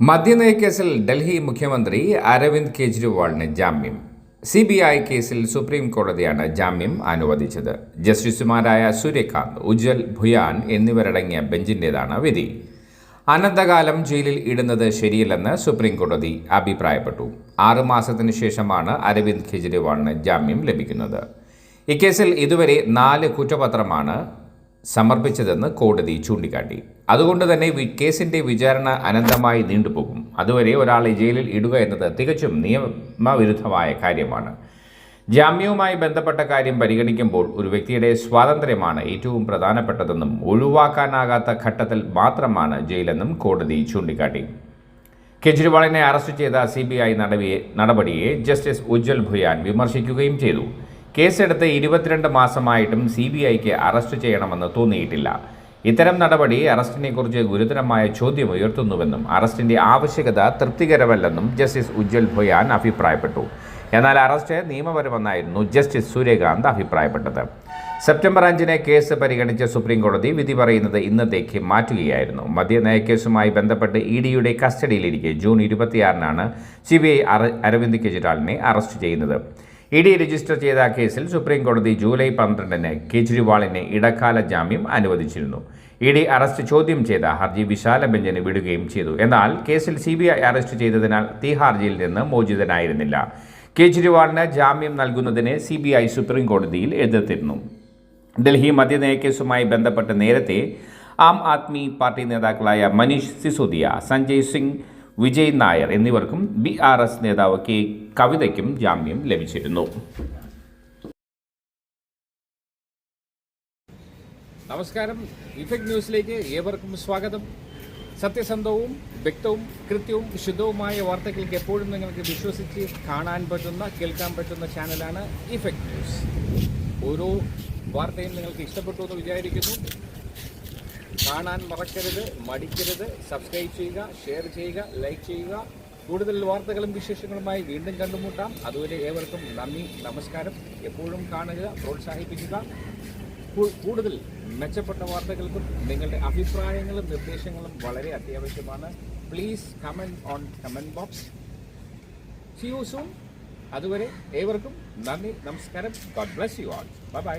മദ്യനയക്കേസിൽ ഡൽഹി മുഖ്യമന്ത്രി അരവിന്ദ് കെജ്രിവാളിന് ജാമ്യം. സി ബി ഐ കേസിൽ സുപ്രീം കോടതിയാണ് ജാമ്യം അനുവദിച്ചത്. ജസ്റ്റിസുമാരായ സൂര്യകാന്ത് ഉജ്ജൽ ഭുയാൻ എന്നിവരടങ്ങിയ ബെഞ്ചിന്റേതാണ് വിധി. അനന്തകാലം ജയിലിൽ ഇടുന്നത് ശരിയല്ലെന്ന് സുപ്രീം കോടതി അഭിപ്രായപ്പെട്ടു. ആറ് മാസത്തിനു ശേഷമാണ് അരവിന്ദ് കെജ്രിവാളിന് ജാമ്യം ലഭിക്കുന്നത്. ഇക്കേസിൽ ഇതുവരെ നാല് കുറ്റപത്രമാണ് സമർപ്പിച്ചതെന്ന് കോടതി ചൂണ്ടിക്കാട്ടി. അതുകൊണ്ട് തന്നെ കേസിന്റെ വിചാരണ അനന്തമായി നീണ്ടുപോകും. അതുവരെ ഒരാളെ ജയിലിൽ ഇടുക എന്നത് തികച്ചും നിയമവിരുദ്ധമായ കാര്യമാണ്. ജാമ്യവുമായി ബന്ധപ്പെട്ട കാര്യം പരിഗണിക്കുമ്പോൾ ഒരു വ്യക്തിയുടെ സ്വാതന്ത്ര്യമാണ് ഏറ്റവും പ്രധാനപ്പെട്ടതെന്നും ഒഴിവാക്കാനാകാത്ത ഘട്ടത്തിൽ മാത്രമാണ് ജയിലെന്നും കോടതി ചൂണ്ടിക്കാട്ടി. കെജ്രിവാളിനെ അറസ്റ്റ് ചെയ്ത സി ബി ഐ നടപടിയെ ജസ്റ്റിസ് ഉജ്ജൽ ഭുയാൻ വിമർശിക്കുകയും ചെയ്തു. കേസെടുത്ത് ഇരുപത്തിരണ്ട് മാസമായിട്ടും സി ബി ഐക്ക് അറസ്റ്റ് ചെയ്യണമെന്ന് തോന്നിയിട്ടില്ല. ഇത്തരം നടപടി അറസ്റ്റിനെക്കുറിച്ച് ഗുരുതരമായ ചോദ്യം ഉയർത്തുന്നുവെന്നും അറസ്റ്റിന്റെ ആവശ്യകത തൃപ്തികരമല്ലെന്നും ജസ്റ്റിസ് ഉജ്ജൽ ഭൊയാൻ അഭിപ്രായപ്പെട്ടു. എന്നാൽ അറസ്റ്റ് നിയമപരമെന്നായിരുന്നു ജസ്റ്റിസ് സൂര്യകാന്ത് അഭിപ്രായപ്പെട്ടത്. സെപ്റ്റംബർ അഞ്ചിന് കേസ് പരിഗണിച്ച സുപ്രീം കോടതി വിധി പറയുന്നത് ഇന്നത്തേക്ക് മാറ്റുകയായിരുന്നു. മദ്യനയ കേസുമായി ബന്ധപ്പെട്ട് ഇ ഡിയുടെ കസ്റ്റഡിയിലിരിക്കെ ജൂൺ ഇരുപത്തിയാറിനാണ് സി ബി ഐ അരവിന്ദ് കെജ്രിവാളിനെ അറസ്റ്റ് ചെയ്യുന്നത്. ഇ ഡി രജിസ്റ്റർ ചെയ്ത കേസിൽ സുപ്രീം കോടതി ജൂലൈ പന്ത്രണ്ടിന് കെജ്രിവാളിന് ഇടക്കാല ജാമ്യം അനുവദിച്ചിരുന്നു. ഇ ഡി അറസ്റ്റ് ചോദ്യം ചെയ്ത ഹർജി വിശാല ബെഞ്ചിന് വിടുകയും ചെയ്തു. എന്നാൽ കേസിൽ സി ബി ഐ അറസ്റ്റ് ചെയ്തതിനാൽ തിഹാർ ജയിലിൽ നിന്ന് മോചിതനായിരുന്നില്ല. കെജ്രിവാളിന് ജാമ്യം നൽകുന്നതിന് സി ബി ഐ സുപ്രീം കോടതിയിൽ എതിർത്തിരുന്നു. ഡൽഹി മദ്യനയ കേസുമായി ബന്ധപ്പെട്ട് നേരത്തെ ആം ആദ്മി പാർട്ടി നേതാക്കളായ മനീഷ് സിസോദിയ സഞ്ജയ് സിംഗ് വിജയ് നായർ എന്നിവർക്കും ബി ആർ എസ് നേതാവ് കെ കവിതയ്ക്കും ജാമ്യം ലഭിച്ചിരുന്നു. നമസ്കാരം. ഇഫക്ട് ന്യൂസിലേക്ക് ഏവർക്കും സ്വാഗതം. സത്യസന്ധവും വ്യക്തവും കൃത്യവും ശുദ്ധവുമായ വാർത്തകൾക്ക് എപ്പോഴും നിങ്ങൾക്ക് വിശ്വസിച്ച് കാണാൻ പറ്റുന്ന കേൾക്കാൻ പറ്റുന്ന ചാനലാണ് ഇഫക്ട് ന്യൂസ്. ഓരോ വാർത്തയും നിങ്ങൾക്ക് ഇഷ്ടപ്പെട്ടു എന്ന് വിചാരിക്കുന്നു. കാണാൻ മറക്കരുത് മടിക്കരുത്. സബ്സ്ക്രൈബ് ചെയ്യുക ഷെയർ ചെയ്യുക ലൈക്ക് ചെയ്യുക. കൂടുതൽ വാർത്തകളും വിശേഷങ്ങളുമായി വീണ്ടും കണ്ടുമുട്ടാം. അതുവരെ ഏവർക്കും നന്ദി നമസ്കാരം. എപ്പോഴും കാണുക പ്രോത്സാഹിപ്പിക്കുക. കൂടുതൽ മെച്ചപ്പെട്ട വാർത്തകൾക്കും നിങ്ങളുടെ അഭിപ്രായങ്ങളും നിർദ്ദേശങ്ങളും വളരെ അത്യാവശ്യമാണ്. Please comment on comment box C അതുവരെ ഏവർക്കും നന്ദി നമസ്കാരം. God bless you all bye bye